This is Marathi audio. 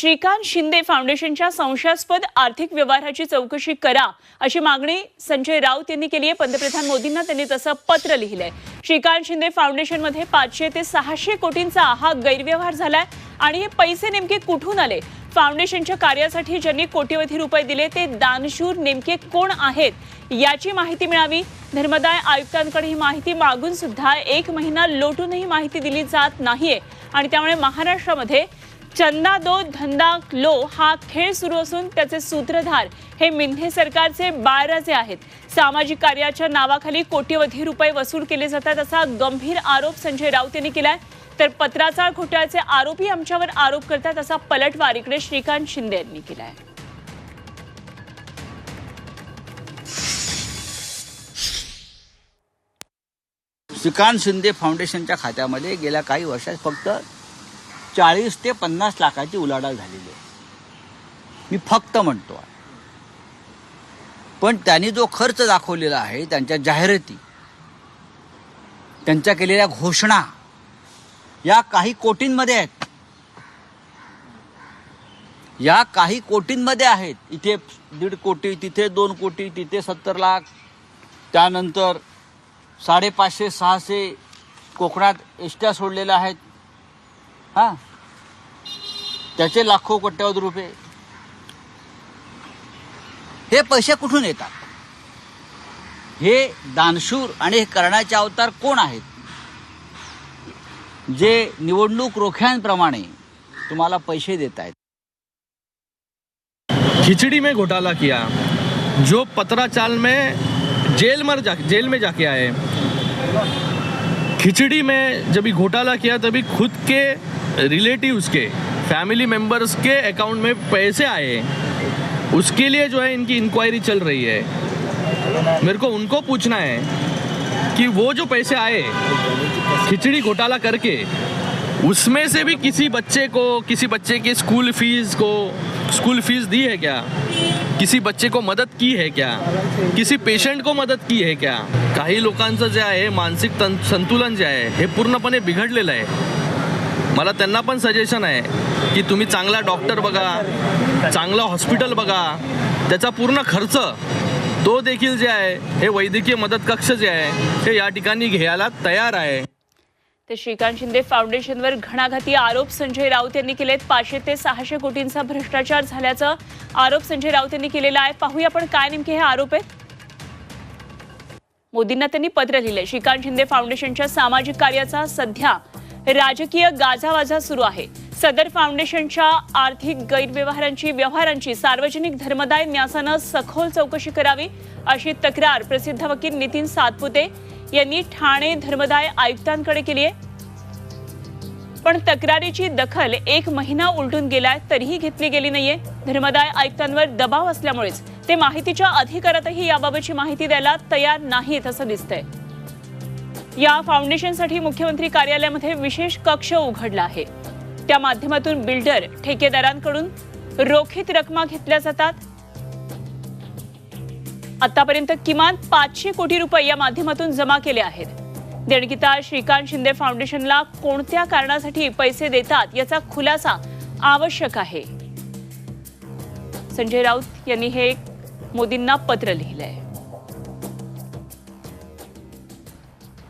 श्रीकांत शिंदे फाउंडेशनच्या संशयास्पद आर्थिक व्यवहाराची चौकशी करा अशी मागणी संजय राऊत यांनी केली आहे. पंतप्रधान मोदींना त्यांनी तसं पत्र लिहिलंय. श्रीकांत शिंदे फाउंडेशनमध्ये पाचशे ते सहाशे कोटींचा हा गैरव्यवहार झालाय आणि हे पैसे नेमके कुठून आले? फाउंडेशनच्या कार्यासाठी ज्यांनी कोटीवधी रुपये दिले ते दानशूर नेमके कोण आहेत याची माहिती मिळावी. धर्मदाय आयुक्तांकडे ही माहिती मागून सुद्धा एक महिना लोटूनही माहिती दिली जात नाहीये. आणि त्यामुळे महाराष्ट्रामध्ये चंदा दो धंदा लो हा खेळ सुरू असून त्याचे सूत्रधार हे मिन्हे सरकारचे बाळराजे आहेत. सामाजिक कार्याच्या नावाखाली कोट्यवधी रुपये वसूल केले जातात असा गंभीर आरोप संजय राऊत यांनी केलाय. तर पत्राचार घोटाळ्याचे आरोपी आमच्यावर आरोप करतात असा पलटवार इकडे श्रीकांत शिंदे यांनी केलाय. श्रीकांत शिंदे फाउंडेशनच्या खात्यामध्ये गेल्या काही वर्षात फक्त चाळीस ते पन्नास लाखाची उलाढाल झालेली आहे. मी फक्त म्हणतो पण त्यांनी जो खर्च दाखवलेला आहे त्यांच्या जाहिराती त्यांच्या केलेल्या घोषणा या काही कोटींमध्ये आहेत. या काही कोटींमध्ये आहेत. इथे दीड कोटी तिथे दोन कोटी तिथे सत्तर लाख. त्यानंतर साडेपाचशे सहाशे कोकणात एसट्या सोडलेल्या आहेत. हा. त्याचे लाखो कोट्यावधी रुपये. हे पैसे कुठून येतात? हे दानशूर आणि हे करण्याचे अवतार कोण आहेत? जे निवडणूक रोख्यांप्रमाणे तुम्हाला पैसे देत आहेत. खिचड़ी में घोटाला किया। जो पत्राचाल में जेल मर जा जेल में जाके आए। खिचड़ी में जब घोटाला किया तभी खुद के रिलेटिव्स के फैमिली मेंबर्स के अकाउंट में पैसे आए उसके लिए जो है इनकी इंक्वायरी चल रही है। मेरे को उनको पूछना है कि वो जो पैसे आए, खिचड़ी घोटाला करके, उसमें से भी किसी बच्चे को, किसी बच्चे के स्कूल फ़ीस को स्कूल फ़ीस दी है क्या? किसी बच्चे को मदत की है क्या? किसी पेशंट को मदत की है क्या? काही लोकांचं जे आहे, मानसिक संतुलन जे आहे, हे पूर्णपणे बिघडलेलं आहे. मला त्यांना पण सजेशन आहे की तुम्ही चांगला डॉक्टर बघा चांगलं हॉस्पिटल बघा. त्याचा पूर्ण खर्च तो देखील जे आहे हे वैद्यकीय मदत कक्ष जे आहे हे या ठिकाणी घ्यायला तयार आहे. तर श्रीकांत शिंदे फाउंडेशनवर घणाघाती आरोप संजय राऊत यांनी केलेत. पाचशे ते सहाशे कोटींचा भ्रष्टाचार झाल्याचा आरोप संजय राऊत यांनी केलेला आहे. पाहूया आपण काय नेमके हे आरोप आहेत. मोदींना त्यांनी पत्र लिहिले श्रीकांत शिंदे फाउंडेशनच्या सामाजिक कार्याचा सध्या राजकीय गाजावाजा सुरू आहे. सदर फाउंडेशनच्या आर्थिक गैरव्यवहारांची व्यवहारांची सार्वजनिक धर्मदाय न्यासानं सखोल चौकशी करावी अशी तक्रार प्रसिद्ध वकील नितीन सातपुते यांनी ठाणे धर्मदाय आयुक्तांकडे केली आहे. पण तक्रारीची दखल एक महिना उलटून गेलाय तरीही घेतली गेली नाहीये. धर्मदाय आयुक्तांवर दबाव असल्यामुळेच ते माहितीच्या अधिकारातही याबाबतची माहिती द्यायला तयार नाहीत असं दिसतंय. या फाउंडेशनसाठी मुख्यमंत्री कार्यालयामध्ये विशेष कक्ष उघडला आहे. त्या माध्यमातून बिल्डर ठेकेदारांकडून रोखीत रकमा घेतल्या जातात. आतापर्यंत किमान पाचशे कोटी रुपये या माध्यमातून जमा केले आहेत. देणगीता श्रीकांत शिंदे फाउंडेशनला कोणत्या कारणासाठी पैसे देतात याचा खुलासा आवश्यक आहे. संजय राऊत यांनी हे मोदींना पत्र लिहिलंय.